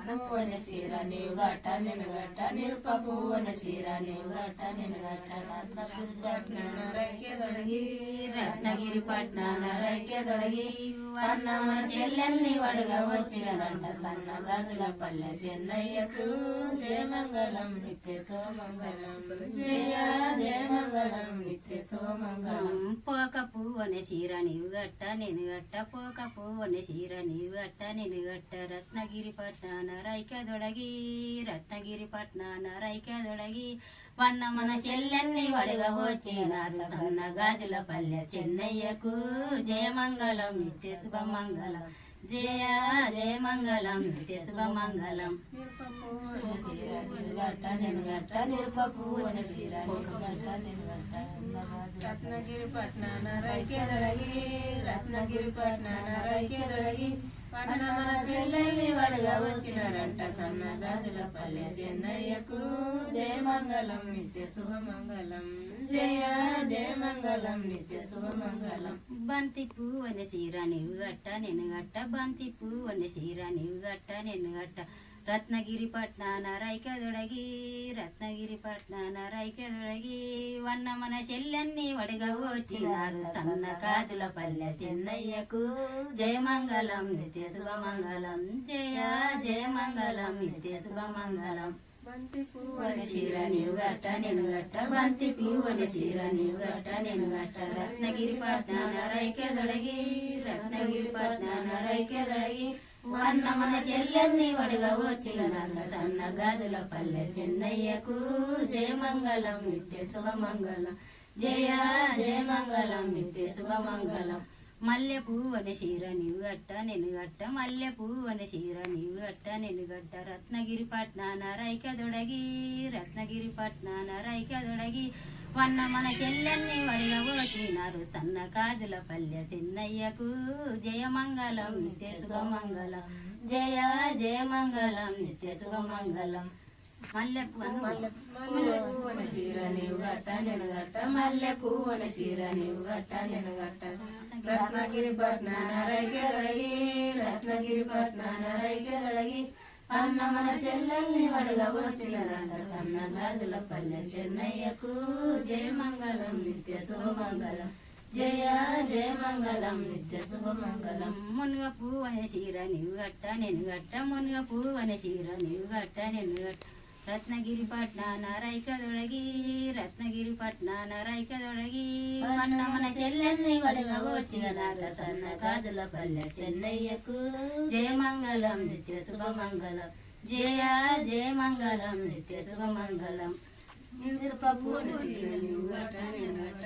పువ్వుని సీర నీవు గట్ట నేను గట్ట నిరుప పువ్వుని సీర నీవు గట్ట నేను గట్ట రత్నగిరి గట్టిన రైకే దొడిగి రత్నగిరి పట్నాన రైకే అన్న మన చెల్లెల్ని వడుగా వచ్చినంట సన్న గాజుల పల్లె చెన్నయ్యకు జయమంగళం నిత్య సోమంగళం. జయ జయమంగళం నిత్య సోమంగళం. పోక పోనే చీర నీవు గట్ట నేను గట్ట పోక పోనే చీర నీవు గట్ట నేను గట్ట రత్నగిరి పట్నాన రైక దొడగి రత్నగిరి పట్నాన రైక దొడగి. వన్న మన చెల్లెన్ని వడగా వచ్చినారు సన్న గాజుల పల్లె చెన్నయ్యకు. జయమంగళం నిత్య శుభమంగళం. జయ జయమంగళం నిత్య శుభమంగళం పువ్వుని రత్నగిరి పట్నాన రైకే దొడగి రత్నగిరి పట్నాన రైకే దొడగి పన్న మన చెల్లెల్ని వడగా వచ్చినారంట సన్న జాజుల పల్లె చెన్నయ్యకు జయమంగళం నిత్య శుభమంగళం జయ జయమంగళం నిత్య శుభమంగళం బంతి పువ్వని చీర నీవు గట్ట నేను గట్ట బంతి పువ్వని చీర నీవు గట్ట నేను గట్ట రత్నగిరి పట్నాన రైకదొడగి రత్నగిరి పట్నాన రైకదొడగి వన్న మన చెల్లెన్ని వడగవచ్చినారు సన్న కాదుల పల్లె చెన్నయ్యకు. జయమంగళం నిత్య శుభమంగళం జయ జయమంగళం నిత్య శుభమంగళం బంతి పువ్వుని సీర నీవు గట్ట నేను గట్ట బంతి పువ్వుని సీర నీవు గట్ట నేను గట్ట రత్నగిరి పట్నాన రైకే దొడగి రత్నగిరి పట్నాన రైకే దొడగి. వన్న మన చెల్లెల్ని వడగా వచ్చిన సన్న గాజుల పల్లె చెన్నయ్యకు. జయమంగళం నిత్య శుభమంగళం జయ జయమంగళం నిత్య శుభమంగళం మల్లె పువ్వని చీర నీవు గట్ట నేను గట్ట మల్లె పువ్వని చీర నీవు గట్ట నేను గట్ట రత్నగిరి పట్నాన రైక దొడగి రత్నగిరి పట్నాన రైక దొడగి. వన్న మన చెల్లెల్ని వడిగా సన్న కాజుల పల్లె చిన్నయ్యకు జయమంగళం నిత్య శుభమంగళం జయ జయమంగళం నిత్య శుభమంగళం మల్లె పువ్వున నీవు గట్ట నేను గట్ట మల్లె పువ్వున చీర నీవు గట్ట నేను గట్ట రత్నగిరి పట్నాన రైకే దొడగి రత్నగిరి పట్నాన రైకే దొడగి అన్న మన చెల్లెల్ని వడగా సన్న గాజుల పల్లె చెన్నయ్యకు జయ మంగళం నిత్య శుభమంగళం జయ జయ మంగళం నిత్య శుభమంగళం మునుగ పువ్వని చీర నీవు గట్ట నేను గట్ట మునుగ పువ్వని చీర నీవు గట్ట నేను గట్ట రత్నగిరి పట్నాన రైక దొడగి రత్నగిరి పట్నాన రైక దొడగి అన్న మన చెల్లెల్ని వడగా వచ్చినారంట సన్న గాజుల పల్లె చెన్నయ్యకు. జయమంగళం నిత్య శుభమంగళం జయ జయమంగళం నిత్య శుభమంగళం నిరుపపు గట్ట నేను గట్ట